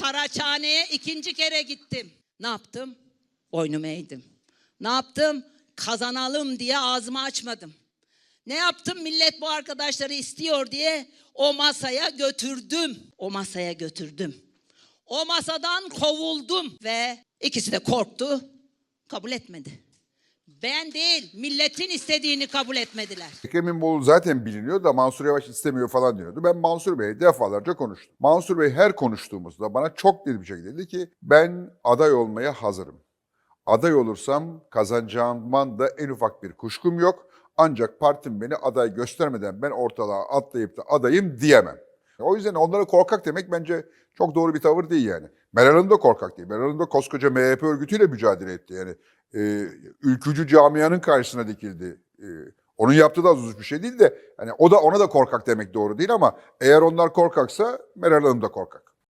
Saraçhane'ye ikinci kere gittim. Ne yaptım? Oyunumu eğdim. Ne yaptım? Kazanalım diye ağzımı açmadım. Ne yaptım? Millet bu arkadaşları istiyor diye o masaya götürdüm. O masaya götürdüm. O masadan kovuldum ve ikisi de korktu, kabul etmedi. Ben değil, milletin istediğini kabul etmediler. Ekrem İmamoğlu zaten biliniyor da Mansur Yavaş istemiyor falan diyordu. Ben Mansur Bey'e defalarca konuştum. Mansur Bey her konuştuğumuzda bana çok net bir şekilde dedi ki ben aday olmaya hazırım. Aday olursam kazanacağımdan da en ufak bir kuşkum yok. Ancak partim beni aday göstermeden ben ortalığa atlayıp da adayım diyemem. O yüzden onlara korkak demek bence çok doğru bir tavır değil yani. Meral Hanım da korkak değil. Meral Hanım da koskoca MHP örgütüyle mücadele etti. Yani e, ülkücü camianın karşısına dikildi. E, onun yaptığı da az uz bir şey değil de hani o da ona da korkak demek doğru değil ama eğer onlar korkaksa Meral Hanım da korkak.